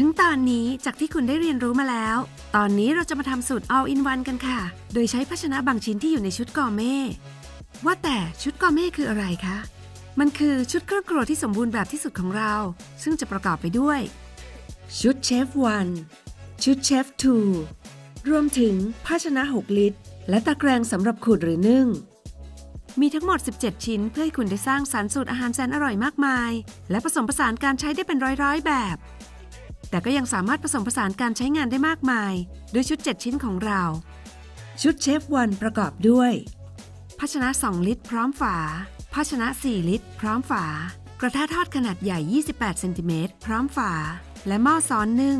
ถึงตอนนี้จากที่คุณได้เรียนรู้มาแล้ว ตอนนี้เราจะมาทำสูตร all in one กันค่ะ โดยใช้ภาชนะบางชิ้นที่อยู่ในชุดกอเม่ ว่าแต่ชุดกอเม่คืออะไรคะ มันคือชุดเครื่องครัวที่สมบูรณ์แบบที่สุดของเรา ซึ่งจะประกอบไปด้วย ชุดเชฟ1ชุดเชฟ2รวมถึงภาชนะ 6 ลิตร และตะแกรงสำหรับขูดหรือนึ่ง มีทั้งหมด 17 ชิ้นเพื่อให้คุณได้สร้างสรรค์สูตรอาหารแสนอร่อยมากมาย และผสมผสานการใช้ได้เป็นร้อยๆแบบ แต่ก็ยังสามารถผสมผสานการใช้งานได้มากมาย ด้วยชุด 7 ชิ้นของเรา ชุดเชฟวันประกอบด้วย ภาชนะ 2 ลิตร พร้อมฝา ภาชนะ 4 ลิตร พร้อมฝา กระทะทอดขนาดใหญ่ 28 เซนติเมตร พร้อมฝา และหม้อซ้อนนึ่ง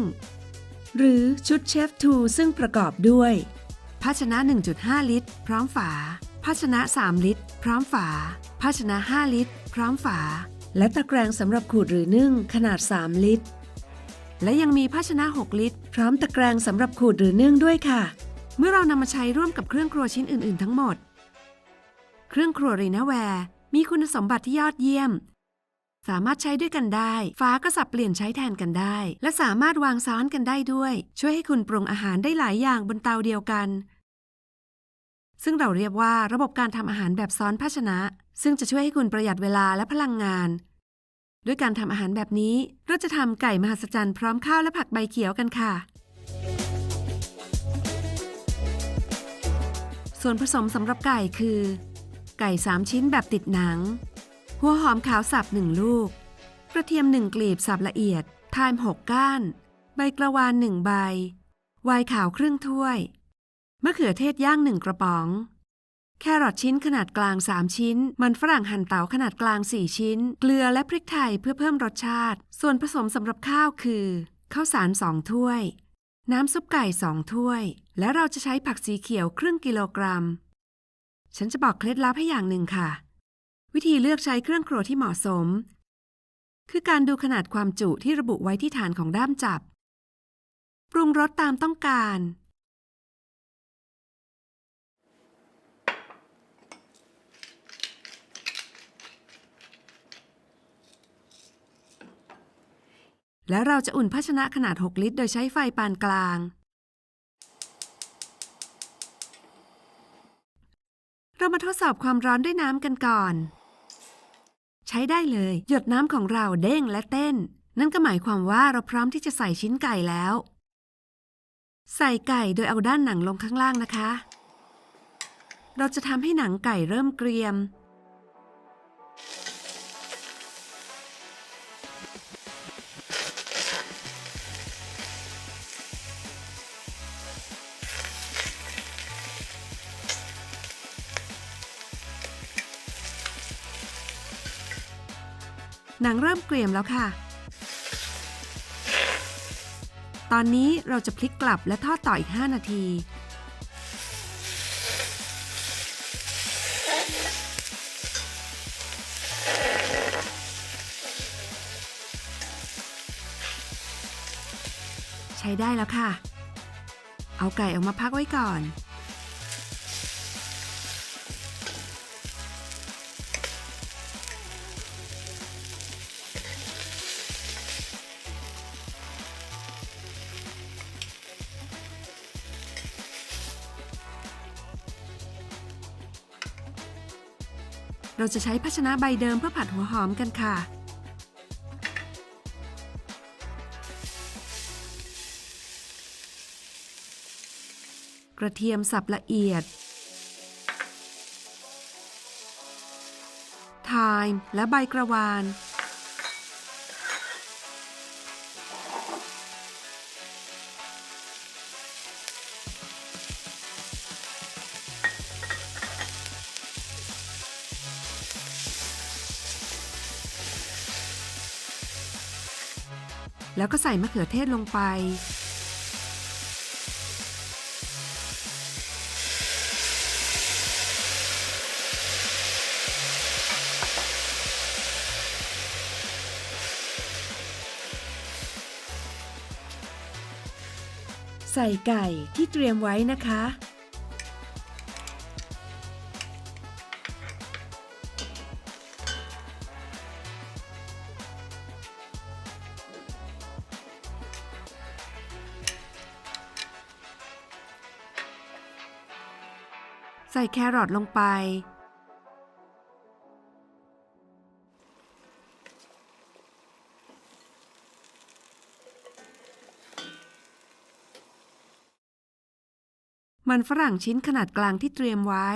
หรือชุดเชฟทูซึ่งประกอบด้วย ภาชนะ 1.5 ลิตร พร้อมฝา ภาชนะ 3 ลิตร พร้อมฝา ภาชนะ 5 ลิตร พร้อมฝา และตะแกรงสำหรับขูดหรือนึ่งขนาด 3 ลิตร และยังมีภาชนะ 6 ลิตร พร้อมตะแกรงสำหรับขูดหรือนึ่งด้วยค่ะ เมื่อเรานำมาใช้ร่วมกับเครื่องครัวชิ้นอื่น ๆ ทั้งหมด เครื่องครัวรีนาแวร์มีคุณสมบัติที่ยอดเยี่ยม สามารถใช้ด้วยกันได้ฝาก็สับเปลี่ยนใช้แทนกันได้ และสามารถวางซ้อนกันได้ด้วย ช่วยให้คุณปรุงอาหารได้หลายอย่างบนเตาเดียวกัน ซึ่งเราเรียกว่าระบบการทำอาหารแบบซ้อนภาชนะ ซึ่งจะช่วยให้คุณประหยัดเวลาและพลังงาน ด้วยการทำอาหารแบบนี้ เราจะทำไก่มหัศจรรย์พร้อมข้าวและผักใบเขียวกันค่ะ ส่วนผสมสำหรับไก่คือ ไก่ 3 ชิ้นแบบติดหนัง หัวหอมขาวสับ 1 ลูก กระเทียม 1 กลีบสับละเอียดไทม์6ก้าน ใบกระวาน1ใบ ไวน์ขาวครึ่งถ้วย มะเขือเทศย่าง1กระป๋อง แครอทชิ้นขนาดกลาง 3 ชิ้น มันฝรั่งหั่นเต๋าขนาดกลาง 4 ชิ้น เกลือและพริกไทยเพื่อเพิ่มรสชาติ ส่วนผสมสำหรับข้าวคือข้าวสาร2ถ้วย น้ำซุปไก่ 2 ถ้วย และเราจะใช้ผักสีเขียวครึ่งกิโลกรัม ฉันจะบอกเคล็ดลับให้อย่างหนึ่งค่ะ วิธีเลือกใช้เครื่องครัวที่เหมาะสม คือการดูขนาดความจุที่ระบุไว้ที่ฐานของด้ามจับ ปรุงรสตามต้องการ แล้วเราจะอุ่นภาชนะขนาด 6 ลิตร โดยใช้ไฟปานกลาง เรามาทดสอบความร้อนด้วยน้ำกันก่อน ใช้ได้เลย หยดน้ำของเราเด้งและเต้น นั่นก็หมายความว่าเราพร้อมที่จะใส่ชิ้นไก่แล้ว ใส่ไก่โดยเอาด้านหนังลงข้างล่างนะคะ เราจะทำให้หนังไก่เริ่มเกรียม หนังเริ่มเกรียมแล้วค่ะ ตอนนี้เราจะพลิกกลับและทอดต่ออีก 5 นาที ใช้ได้แล้วค่ะ เอาไก่ออกมาพักไว้ก่อน เราจะใช้ภาชนะใบเดิมเพื่อผัดหัวหอมกันค่ะ กระเทียมสับละเอียดไทม์และใบกระวาน แล้วก็ใส่มะเขือเทศลงไป ใส่ไก่ที่เตรียมไว้นะคะ ใส่แครอทลงไป มันฝรั่งชิ้นขนาดกลางที่เตรียมไว้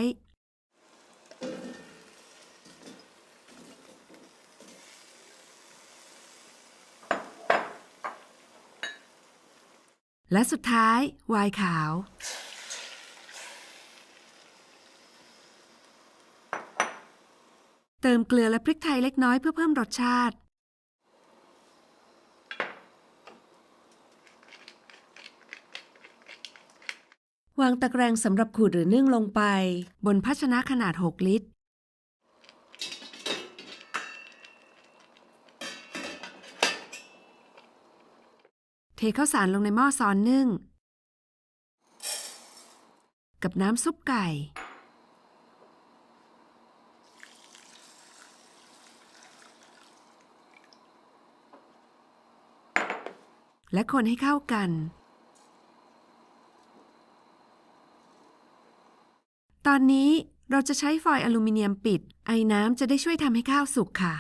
และสุดท้ายไวน์ขาว เติมเกลือและพริกไทยเล็กน้อยเพื่อเพิ่มรสชาติ วางตะแกรงสำหรับขูดหรือนึ่งลงไป บนภาชนะขนาด 6 ลิตร เทข้าวสารลงในหม้อซ้อนนึ่ง กับน้ำซุปไก่ และคนให้เข้ากัน ตอนนี้เราจะใช้ฟอยล์อลูมิเนียมปิด ไอ้น้ำจะได้ช่วยทำให้ข้าวสุกค่ะ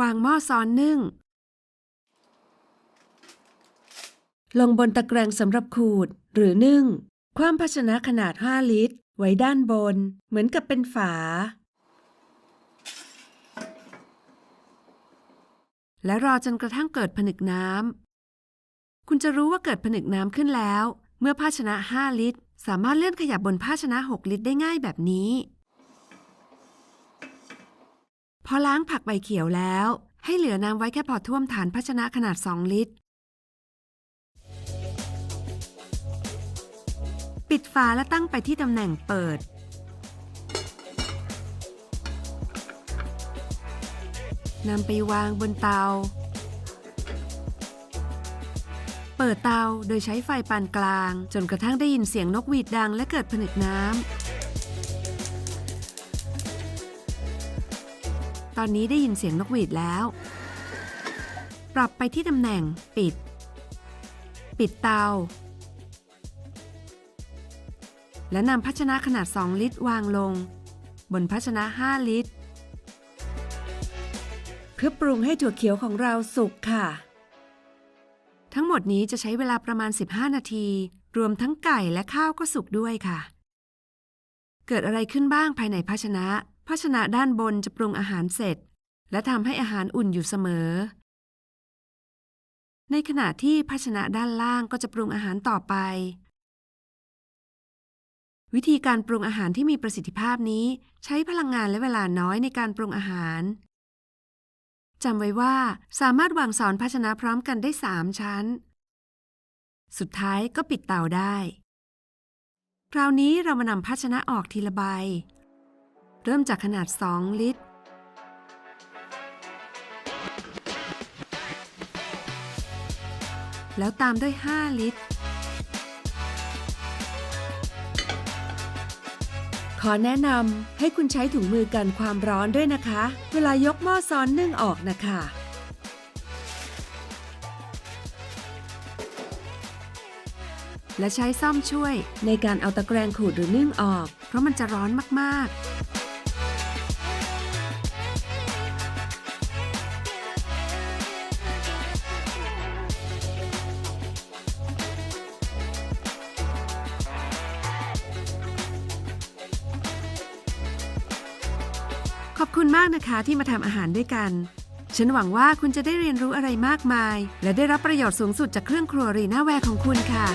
วางหม้อซ้อนนึ่ง ลงบนตะแกรงสำหรับขูดหรือนึ่ง ความภาชนะขนาด 5 ลิตร ไว้ด้านบนเหมือนกับเป็นฝา และรอจนกระทั่งเกิดผนึกน้ำ คุณจะรู้ว่าเกิดผนึกน้ำขึ้นแล้ว เมื่อภาชนะ 5 ลิตร สามารถเลื่อนขยับบนภาชนะ 6 ลิตรได้ง่ายแบบนี้ พอล้างผักใบเขียวแล้ว ให้เหลือน้ำไว้แค่พอท่วมฐานภาชนะขนาด 2 ลิตร ปิดฝาและตั้งไปที่ตำแหน่งเปิด นำไปวางบนเตา เปิดเตาโดยใช้ไฟปานกลาง จนกระทั่งได้ยินเสียงนกหวีดดังและเกิดผนึกน้ำ ตอนนี้ได้ยินเสียงนกหวีดแล้ว ปรับไปที่ตำแหน่งปิด ปิดเตา และนำภาชนะขนาด 2 ลิตรวางลง บนภาชนะ 5 ลิตร เพื่อปรุงให้ถั่วเขียวของเราสุกค่ะ ทั้งหมดนี้จะใช้เวลาประมาณ 15 นาที รวมทั้งไก่และข้าวก็สุกด้วยค่ะ เกิดอะไรขึ้นบ้างภายในภาชนะ ภาชนะด้านบนจะปรุงอาหารเสร็จ และทำให้อาหารอุ่นอยู่เสมอ ในขณะที่ภาชนะด้านล่างก็จะปรุงอาหารต่อไป วิธีการปรุงอาหารที่มีประสิทธิภาพนี้ ใช้พลังงานและเวลาน้อยในการปรุงอาหารจำไว้ว่าสามารถวางซ้อนภาชนะพร้อมกันได้3ชั้น สุดท้ายก็ปิดเตาได้ คราวนี้เรามานำภาชนะออกทีละใบ เริ่มจากขนาด 2 ลิตร แล้วตามด้วย 5 ลิตร ขอแนะนำให้คุณใช้ถุงมือกันความร้อนด้วยนะคะ เวลายกหม้อซ้อนนึ่งออกนะคะและใช้ซ่อมช่วยในการเอาตะแกรงขูดหรือนึ่งออก เพราะมันจะร้อนมาก ๆ ขอบคุณมากนะคะที่มาทำอาหารด้วยกัน ฉันหวังว่าคุณจะได้เรียนรู้อะไรมากมาย และได้รับประโยชน์สูงสุดจากเครื่องครัวรีน่าแวร์ของคุณค่ะ